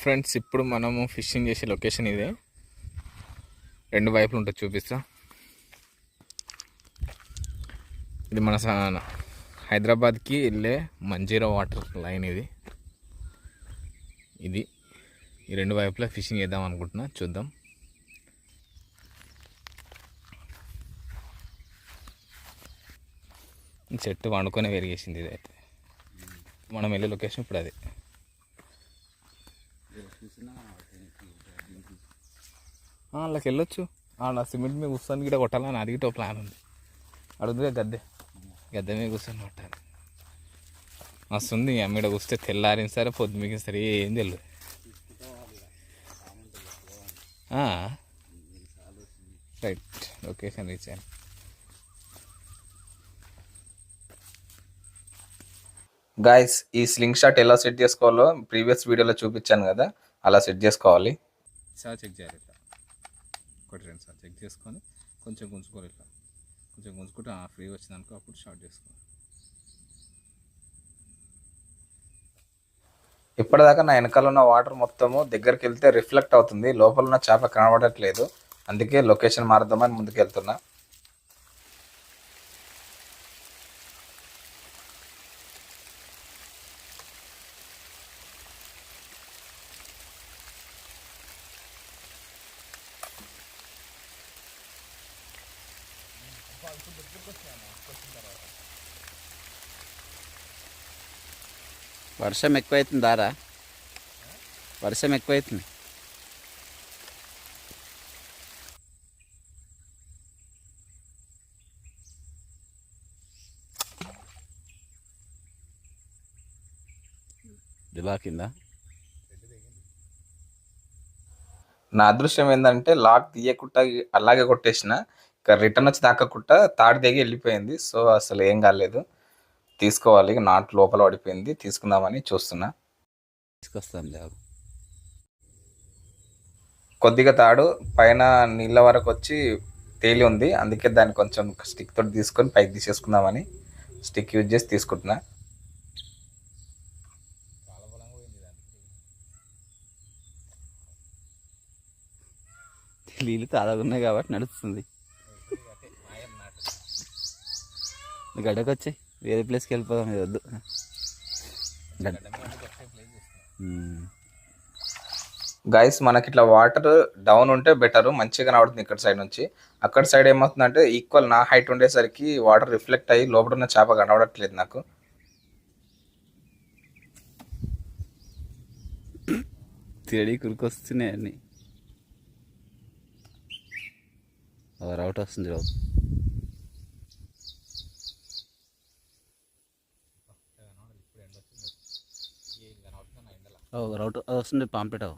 Friends ఇప్పుడు మనము fishing చేసే లొకేషన్ ఇదే. రెండు వైపులు ఉంటుంది చూపిస్తా. ఇది మన హైదరాబాద్కి వెళ్ళే మంజీరా వాటర్ లైన్ ఇది. ఇది. ఈ రెండు వైపులా ఫిషింగ్ చేద్దాం అనుకుంటున్నా. చూద్దాం. చెట్టు వండుకొని పెరిగేసింది ఇది అయితే మనం వెళ్ళే లొకేషన్ ఇప్పుడు అది. ఆ, అందులోకి వెళ్ళొచ్చు. అలా సిమెంట్ మీద కూర్చొని గిట్ట కొట్టాలని అది గిట్ట ప్లాన్ ఉంది. అడుగుతుందిగా గద్దె. గద్దె మీద కూర్చొని కొట్టాలి. మస్తుంది అమ్మిడ కూస్తే తెల్లారిన సరే పొద్దు మిగిలిన సరే ఏం తెలియదు ఆ. రైట్ లొకేషన్ రీచ్ అయ్యాను గాయస్ ఈ స్లింగ్ షాట్ ఎలా సెట్ చేసుకోవాలో ప్రీవియస్ వీడియోలో చూపించాను కదా. అలా సెట్ చేసుకోవాలి. సార్ చెక్ చేయాలి ఇట్లా. ఒకటి రెండు సార్ చెక్ చేసుకొని కొంచెం గుంజుకోవాలి ఇట్లా. కొంచెం గుంజుకుంటే ఫ్రీ వచ్చిందనుకో అప్పుడు షార్ట్ చేసుకోవాలి. ఇప్పటిదాకా నా వెనకాల ఉన్న వాటర్ మొత్తము దగ్గరికి వెళ్తే రిఫ్లెక్ట్ అవుతుంది. లోపల ఉన్న చేప కనబడట్లేదు. అందుకే లొకేషన్ మారుద్దామని ముందుకు వెళ్తున్నా వర్షం ఎక్కువైతుంది దారా? వర్షం ఎక్కువైతుంది. కింద? నా అదృష్టం ఏంటంటే లాక్ తీయకుండా అలాగే కొట్టేసిన. రిటర్న్ వచ్చి దాక్కకుండా తాడి దిగి వెళ్ళిపోయింది. సో అసలు ఏం కాలేదు. తీసుకోవాలి. నాట్ లోపల పడిపోయింది. తీసుకుందామని చూస్తున్నా. తీసుకొస్తాను కొద్దిగా తాడు పైన నీళ్ళ వరకు వచ్చి తేలి ఉంది. అందుకే దాన్ని కొంచెం స్టిక్ తోటి తీసుకొని పైకి తీసేసుకుందామని స్టిక్ యూజ్ చేసి తీసుకుంటున్నా. నీళ్ళు తాదాగా ఉన్నాయి కాబట్టి నడుస్తుంది. గడ్డకు వచ్చాయి వేరే ప్లేస్కి వెళ్ళిపోదాం ఇది వద్దు. గైస్ మనకి ఇట్లా వాటర్ డౌన్ ఉంటే బెటర్ మంచిగా కనబడుతుంది ఇక్కడ సైడ్ నుంచి. అక్కడ సైడ్ ఏమవుతుందంటే ఈక్వల్ నా హైట్ ఉండేసరికి వాటర్ రిఫ్లెక్ట్ అయ్యి లోపల ఉన్న చేప కనబడట్లేదు నాకు. తిరడి కురికొస్తున్నాయి అన్ని. రౌట్ వస్తుంది రావు రౌట్ అది వస్తుంది పాంప్లెట్ అవు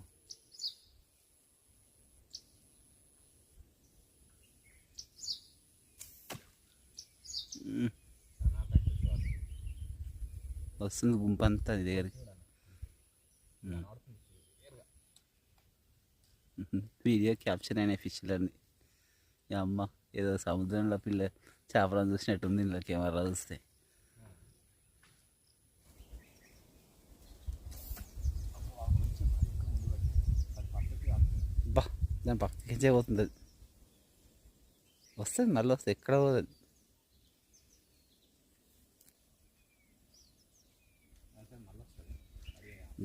వస్తుంది గుంపు అంతా నీ దగ్గరికి. వీడియో క్యాప్చర్ అయిన ఫిష్లన్నీ అమ్మ ఏదో సముద్రంలో పిల్ల చేపలను చూసినట్టుంది ఇలా కెమెరా చూస్తే బా దాని పక్కకించే పోతుంది అది వస్తుంది మళ్ళీ వస్తుంది ఎక్కడ పోతుంది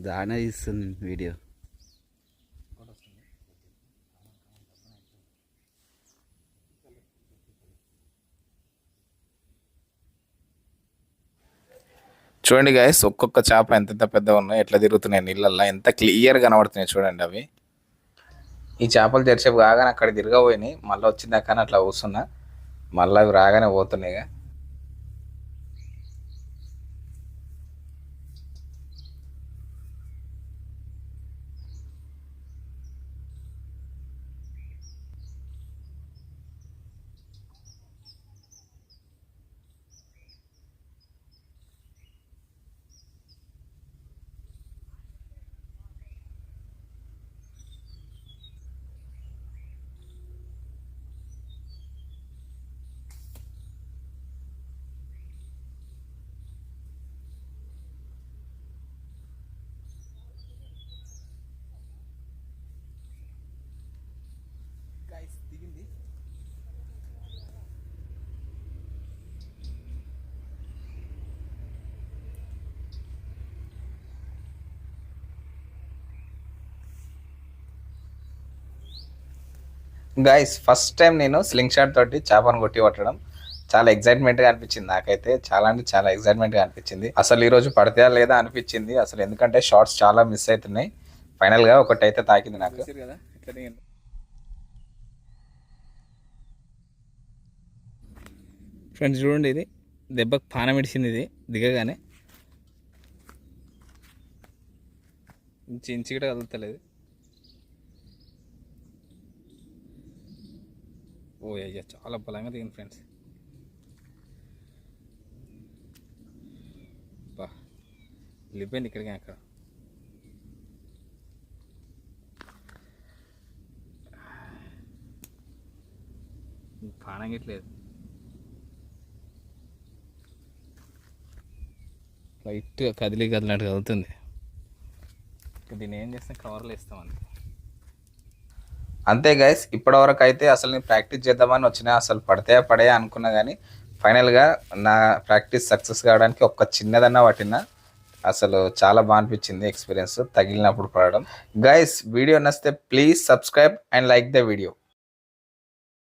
దానే తీస్తుంది వీడియో చూడండి గాయస్ ఒక్కొక్క చేప ఎంత పెద్దగా ఉన్నాయి ఎట్లా తిరుగుతున్నాయి నీళ్ళల్లో ఎంత క్లియర్ కనబడుతున్నాయి చూడండి అవి. ఈ చేపలు తెరిసేపు కాగానే అక్కడ తిరగబోయినాయి. మళ్ళీ వచ్చిందాక అట్లా కూర్చున్నా. మళ్ళీ అవి రాగానే పోతున్నాయిగా. గైస్ ఫస్ట్ టైం నేను స్లింగ్ షాట్ తోటి చేపను కొట్టి పట్టడం చాలా ఎక్సైట్మెంట్గా అనిపించింది. నాకైతే చాలా అంటే చాలా ఎక్సైట్మెంట్గా అనిపించింది. అసలు ఈ రోజు పడితే లేదా అనిపించింది. అసలు ఎందుకంటే షార్ట్స్ చాలా మిస్ అవుతున్నాయి. ఫైనల్గా ఒకటి అయితే తాకింది నాకు. ఫ్రెండ్స్ చూడండి ఇది. దెబ్బకు పానం ఇడిచింది ఇది. దిగగానే. ఇంచి ఇంచి కూడా కదులుతలేదు. ఓ అయ్యా చాలా బలంగా దిగింది ఫ్రెండ్స్. బా వెళ్ళిపోయింది ఇక్కడికి అక్కడ పానం గిట్లేదు లైట్గా కదిలి కదిలినట్టు కదులుతుంది. దీన్ని ఏం చేస్తాం కవర్లు వేస్తాం అంతే గైస్ ఇప్పటివరకు అయితే అసలు నేను ప్రాక్టీస్ చేద్దామని వచ్చినా అసలు పడితే పడే అనుకున్నా కానీ ఫైనల్గా నా ప్రాక్టీస్ సక్సెస్ కావడానికి ఒక్క చిన్నదన్నా పట్టిన అసలు చాలా బాగా అనిపించింది ఎక్స్పీరియన్స్ తగిలినప్పుడు పడడం. గైస్ వీడియో నచ్చితే please subscribe and like the video